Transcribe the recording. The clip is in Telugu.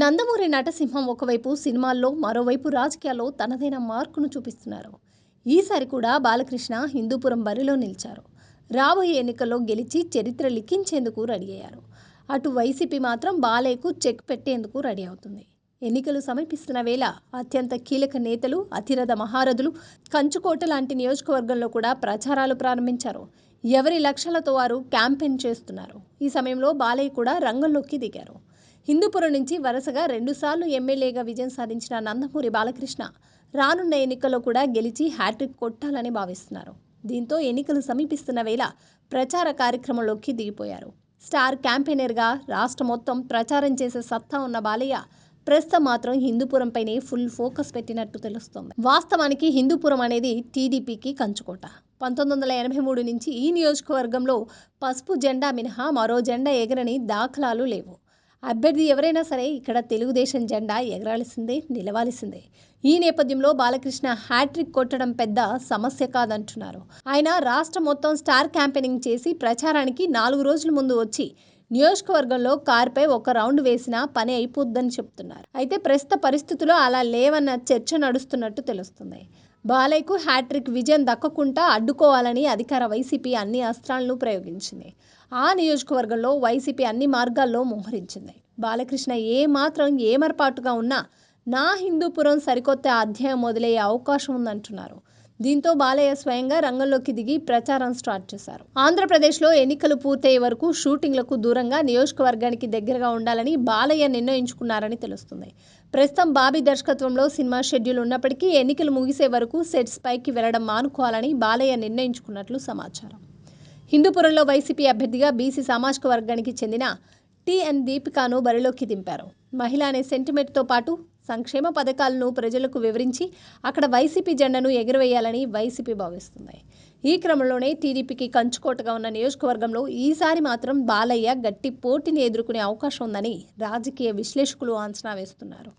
నందమూరి నటసింహం ఒకవైపు సినిమాల్లో మరోవైపు రాజకీయాల్లో తనదైన మార్కును చూపిస్తున్నారు. ఈసారి కూడా బాలకృష్ణ హిందూపురం బరిలో నిలిచారు. రాబోయే ఎన్నికల్లో గెలిచి చరిత్ర లిఖించేందుకు రెడీ అయ్యారు. అటు వైసీపీ మాత్రం బాలయ్యకు చెక్ పెట్టేందుకు రెడీ అవుతుంది. ఎన్నికలు సమీపిస్తున్న వేళ అత్యంత కీలక నేతలు అతిరథ మహారథులు కంచుకోట లాంటి నియోజకవర్గంలో కూడా ప్రచారాలు ప్రారంభించారు. ఎవరి లక్ష్యాలతో వారు క్యాంపెయిన్ చేస్తున్నారు. ఈ సమయంలో బాలయ్య కూడా రంగంలోకి దిగారు. హిందూపురం నుంచి వరుసగా రెండుసార్లు ఎమ్మెల్యేగా విజయం సాధించిన నందమూరి బాలకృష్ణ రానున్న ఎన్నికల్లో కూడా గెలిచి హ్యాట్రిక్ కొట్టాలని భావిస్తున్నారు. దీంతో ఎన్నికలు సమీపిస్తున్న వేళ ప్రచార కార్యక్రమంలోకి దిగిపోయారు. స్టార్ క్యాంపెయినర్గా రాష్ట్ర మొత్తం ప్రచారం చేసే సత్తా ఉన్న బాలయ్య ప్రస్తుతం మాత్రం హిందూపురంపైనే ఫుల్ ఫోకస్ పెట్టినట్టు తెలుస్తోంది. వాస్తవానికి హిందూపురం అనేది టీడీపీకి కంచుకోట. పంతొమ్మిది వందల ఎనభై మూడు నుంచి ఈ నియోజకవర్గంలో పసుపు జెండా మినహా మరో జెండా ఎగరని దాఖలాలు లేవు. అభ్యర్థి ఎవరైనా సరే ఇక్కడ తెలుగుదేశం జెండా ఎగరాల్సిందే నిలవాల్సిందే. ఈ నేపథ్యంలో బాలకృష్ణ హ్యాట్రిక్ కొట్టడం పెద్ద సమస్య కాదంటున్నారు. ఆయన రాష్ట్రం మొత్తం స్టార్ క్యాంపెయినింగ్ చేసి ప్రచారానికి నాలుగు రోజుల ముందు వచ్చి నియోజకవర్గంలో కార్పై ఒక రౌండ్ వేసినా పని అయిపోద్దని చెప్తున్నారు. అయితే ప్రస్తుత పరిస్థితుల్లో అలా లేవన్న చర్చ నడుస్తున్నట్టు తెలుస్తుంది. బాలయ్యకు హ్యాట్రిక్ విజయం దక్కకుండా అడ్డుకోవాలని అధికార వైసీపీ అన్ని అస్త్రాలను ప్రయోగించింది. ఆ నియోజకవర్గంలో వైసీపీ అన్ని మార్గాల్లో మోహరించింది. బాలకృష్ణ ఏమాత్రం ఏమర్పాటుగా ఏమరపాటుగా ఉన్నా నా హిందూపురం సరికొత్త అధ్యాయం మొదలయ్యే అవకాశం ఉందంటున్నారు. దీంతో బాలయ్య స్వయంగా రంగంలోకి దిగి ప్రచారం స్టార్ట్ చేశారు. ఆంధ్రప్రదేశ్లో ఎన్నికలు పూర్తయ్యే వరకు షూటింగ్లకు దూరంగా నియోజకవర్గానికి దగ్గరగా ఉండాలని బాలయ్య నిర్ణయించుకున్నారని తెలుస్తుంది. ప్రస్తుతం బాబీ దర్శకత్వంలో సినిమా షెడ్యూల్ ఉన్నప్పటికీ ఎన్నికలు ముగిసే వరకు సెట్స్ పైకి వెళ్ళడం మానుకోవాలని బాలయ్య నిర్ణయించుకున్నట్లు సమాచారం. హిందూపురంలో వైసీపీ అభ్యర్థిగా బీసీ సామాజిక వర్గానికి చెందిన టిఎన్ దీపికాను బరిలోకి దింపారు. మహిళ అనే సెంటిమెంట్తో పాటు సంక్షేమ పథకాలను ప్రజలకు వివరించి అక్కడ వైసీపీ జెండాను ఎగురవేయాలని వైసీపీ భావిస్తుంది. ఈ క్రమంలోనే టీడీపీకి కంచుకోటగా ఉన్న నియోజకవర్గంలో ఈసారి మాత్రం బాలయ్య గట్టి పోటీని ఎదుర్కొనే అవకాశం ఉందని రాజకీయ విశ్లేషకులు అంచనా వేస్తున్నారు.